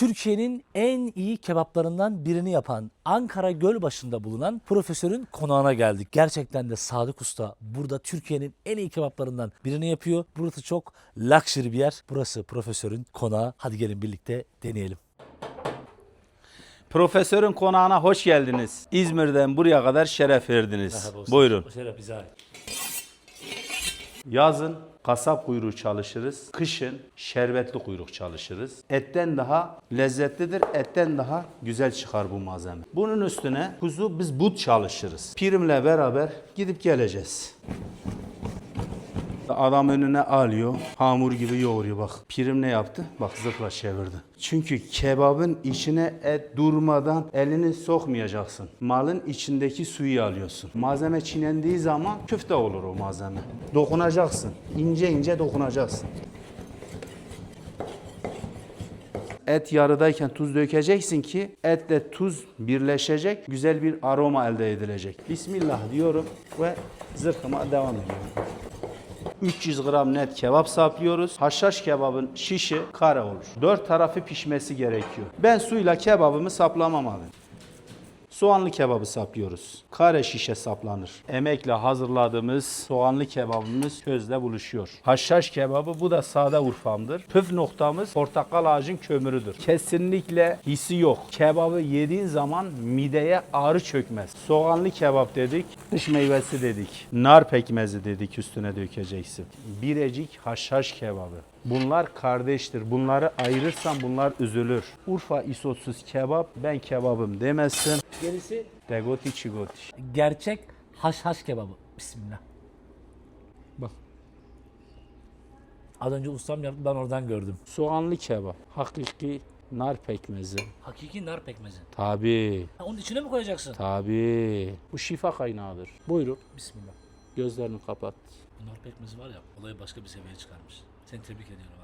Türkiye'nin en iyi kebaplarından birini yapan Ankara Gölbaşı'nda bulunan profesörün konağına geldik. Gerçekten de Sadık Usta burada Türkiye'nin en iyi kebaplarından birini yapıyor. Burası çok luxury bir yer. Burası profesörün konağı. Hadi gelin birlikte deneyelim. Profesörün konağına hoş geldiniz. İzmir'den buraya kadar şeref verdiniz. Buyurun. Şeref bize ait. Yazın kasap kuyruğu çalışırız. Kışın şerbetli kuyruk çalışırız. Etten daha lezzetlidir. Etten daha güzel çıkar bu malzeme. Bunun üstüne kuzu biz but çalışırız. Pirimle beraber gidip geleceğiz. Adam önüne alıyor, hamur gibi yoğuruyor bak. Pirim ne yaptı? Bak zırhla çevirdi. Çünkü kebabın içine et durmadan elini sokmayacaksın. Malın içindeki suyu alıyorsun. Malzeme çiğnendiği zaman küfte olur o malzeme. Dokunacaksın. İnce ince dokunacaksın. Et yarıdayken tuz dökeceksin ki etle tuz birleşecek, güzel bir aroma elde edilecek. Bismillah diyorum ve zırhıma devam ediyorum. 300 gram net kebap saplıyoruz. Haşhaş kebabın şişi kare olur. Dört tarafı pişmesi gerekiyor. Ben suyla kebabımı saplamam abi. Soğanlı kebabı saplıyoruz. Kare şişe saplanır. Emekle hazırladığımız soğanlı kebabımız közle buluşuyor. Haşhaş kebabı bu da sade Urfam'dır. Püf noktamız portakal ağacın kömürüdür. Kesinlikle hissi yok. Kebabı yediğin zaman mideye ağrı çökmez. Soğanlı kebap dedik, dış meyvesi dedik. Nar pekmezi dedik üstüne dökeceksin. Birecik haşhaş kebabı. Bunlar kardeştir. Bunları ayırırsan bunlar üzülür. Urfa isotsuz kebap ben kebabım demezsin. Gerisi Degoti çigoti. gerçek haşhaş kebabı. Bismillah. Bak. Az önce ustam yaptı ben oradan gördüm. Soğanlı kebap. Hakiki nar pekmezi. Hakiki nar pekmezi. Tabi. Ha, onun içine mi koyacaksın? Tabi. Bu şifa kaynağıdır. Buyurun. Bismillah. Gözlerini kapat. Bu nar pekmezi var ya olayı başka bir seviyeye çıkarmış. Seni tebrik ediyorum abi.